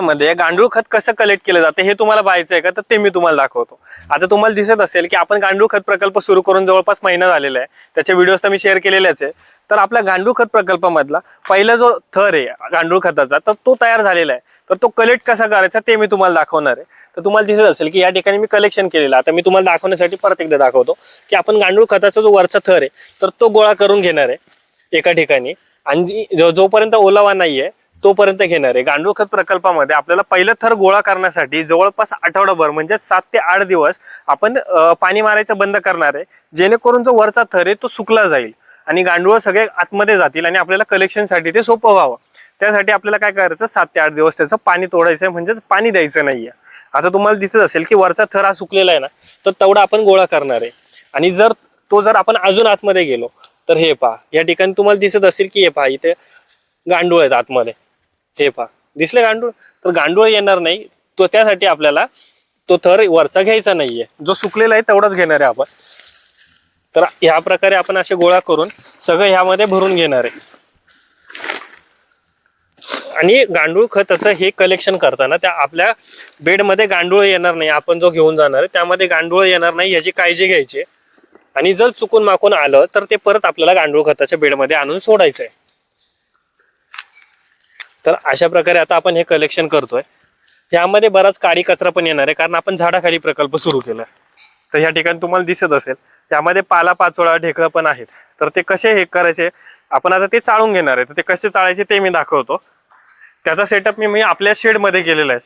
मध्ये गांडूळ खत कसं कलेक्ट केलं जातं हे तुम्हाला पाहायचं आहे का? तर ते मी तुम्हाला दाखवतो. आता तुम्हाला दिसत असेल की आपण गांडूळ खत प्रकल्प सुरू करून जवळपास महिना झालेला आहे. त्याचे व्हिडिओज तर मी शेअर केलेलेच आहे. तर आपल्या गांडूळ खत प्रकल्पामधला पहिला जो थर आहे गांडूळ खताचा तर तो तयार झालेला आहे. तर तो कलेक्ट कसा करायचा ते मी तुम्हाला दाखवणार आहे. तर तुम्हाला दिसत असेल की या ठिकाणी मी कलेक्शन केलेलं. आता मी तुम्हाला दाखवण्यासाठी परत एकदा दाखवतो की आपण गांडूळ खताचा जो वरचा थर आहे तर तो गोळा करून घेणार आहे एका ठिकाणी. आणि जोपर्यंत ओलावा नाहीये तोपर्यंत घेणार आहे. गांडूळ खत प्रकल्पामध्ये आपल्याला पहिलं थर गोळा करण्यासाठी जवळपास आठवडाभर म्हणजे सात ते आठ दिवस आपण पाणी मारायचं बंद करणार आहे. जेणेकरून जो वरचा थर आहे तो सुकला जाईल आणि गांडूळ सगळे आतमध्ये जातील आणि आपल्याला कलेक्शनसाठी ते सोपं व्हावं. त्यासाठी आपल्याला काय करायचं? सात ते आठ दिवस त्याचं पाणी तोडायचं आहे म्हणजेच पाणी द्यायचं नाहीये. आता तुम्हाला दिसत असेल की वरचा थर हा सुकलेला आहे ना तर तेवढा आपण गोळा करणार आहे. आणि जर तो जर आपण अजून आतमध्ये गेलो तर हे पहा या ठिकाणी तुम्हाला दिसत असेल की हे पहा इथे गांडूळ आहेत आतमध्ये. हे पहा. दिसले गांडूळ? तर गांडूळ येणार नाही. तो त्यासाठी आपल्याला तो थर वरचा घ्यायचा नाहीये. जो सुकलेला आहे तेवढाच घेणार आहे आपण. तर ह्या प्रकारे आपण असे गोळा करून सगळं ह्यामध्ये भरून घेणार आहे. आणि गांडूळ खताचं हे कलेक्शन करताना त्या आपल्या बेडमध्ये गांडूळ येणार नाही. आपण जो घेऊन जाणार आहे त्यामध्ये गांडूळ येणार नाही याची काळजी घ्यायची. आणि जर चुकून माकून आलं तर ते परत आपल्याला गांडूळ खताच्या बेडमध्ये आणून सोडायचं आहे तर अशा प्रकारे आता आपण हे कलेक्शन करतोय. यामध्ये बराच काडी कचरा पण येणार आहे कारण आपण झाडाखाली प्रकल्प सुरू केला तर या ठिकाणी तुम्हाला दिसत असेल त्यामध्ये पाला पाचोळा ढेकळं पण आहेत. तर ते कसे हे करायचे आपण आता ते चाळून घेणार आहे. तर ते कसे चाळायचे ते मी दाखवतो. त्याचा सेटअप मी मी आपल्या शेडमध्ये केलेला आहे.